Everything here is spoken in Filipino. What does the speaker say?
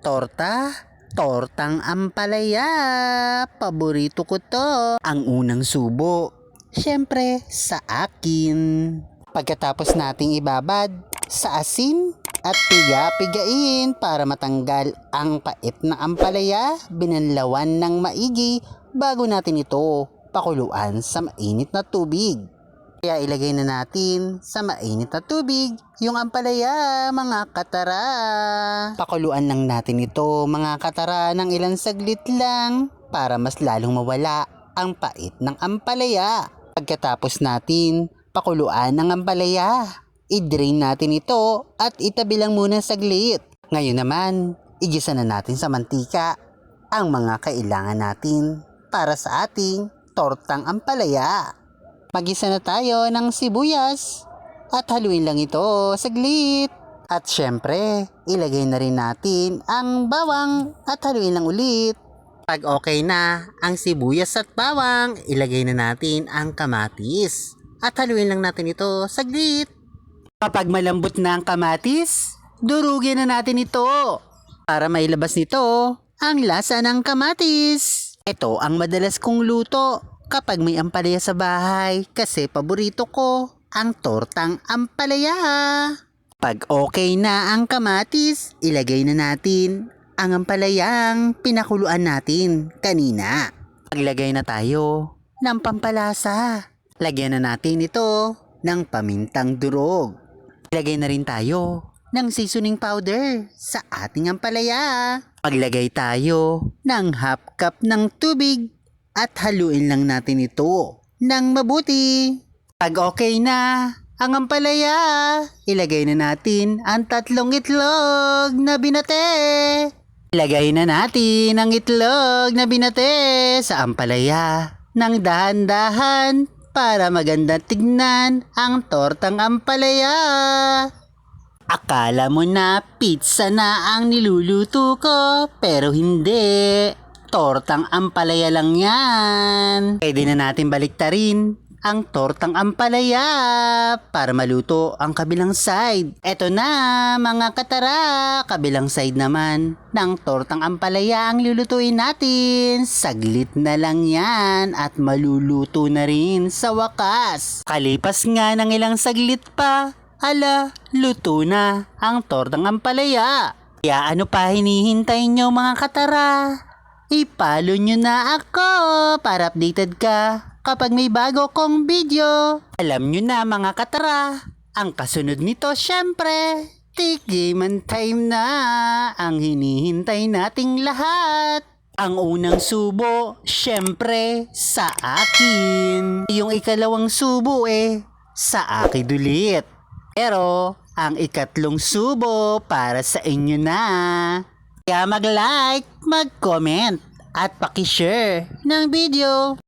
Torta? Tortang ampalaya. Paborito ko to. Ang unang subo. Siyempre, sa akin. Pagkatapos nating ibabad sa asin at piga-pigain para matanggal ang pait na ampalaya, binanlawan ng maigi bago natin ito pakuluan sa mainit na tubig. Kaya ilagay na natin sa mainit na tubig yung ampalaya, mga katara. Pakuluan lang natin ito, mga katara, ng ilang saglit lang para mas lalong mawala ang pait ng ampalaya. Pagkatapos natin pakuluan ng ampalaya, i-drain natin ito at itabi lang muna saglit. Ngayon naman, igisa na natin sa mantika ang mga kailangan natin para sa ating tortang ampalaya. Magisa na tayo ng sibuyas at haluin lang ito saglit. At syempre, ilagay na rin natin ang bawang at haluin lang ulit. Pag okay na ang sibuyas at bawang, ilagay na natin ang kamatis. At haluin lang natin ito saglit. Kapag malambot na ang kamatis, durugin na natin ito para mailabas nito ang lasa ng kamatis. Ito ang madalas kong luto kapag may ampalaya sa bahay kasi paborito ko ang tortang ampalaya. Pag okay na ang kamatis, ilagay na natin ang ampalayang pinakuluan natin kanina. Maglagay na tayo ng pampalasa. Lagyan na natin ito ng pamintang durog. Ilagay na rin tayo ng seasoning powder sa ating ampalaya. Maglagay tayo ng half cup ng tubig at haluin lang natin ito ng mabuti. Pag okay na ang ampalaya, ilagay na natin ang tatlong itlog na binate. Ilagay na natin ang itlog na binate sa ampalaya ng dahan-dahan para maganda tignan ang tortang ampalaya. Akala mo na pizza na ang niluluto ko, pero hindi. Tortang ampalaya lang yan. Pwede na natin baliktarin ang tortang ampalaya para maluto ang kabilang side. Eto na mga katara, kabilang side naman ng tortang ampalaya ang lulutuin natin. Saglit na lang yan at maluluto na rin sa wakas. Kalipas nga ng ilang saglit pa, ala, luto na ang tortang ampalaya. Kaya ano pa hinihintay nyo mga katara? I-follow nyo na ako para updated ka kapag may bago kong video. Alam nyo na mga katara, ang kasunod nito syempre, tigiman time na ang hinihintay nating lahat. Ang unang subo, syempre, sa akin. Yung ikalawang subo eh, sa akin ulit. Pero, ang ikatlong subo para sa inyo na. Kaya mag-like, mag-comment, at pakishare ng video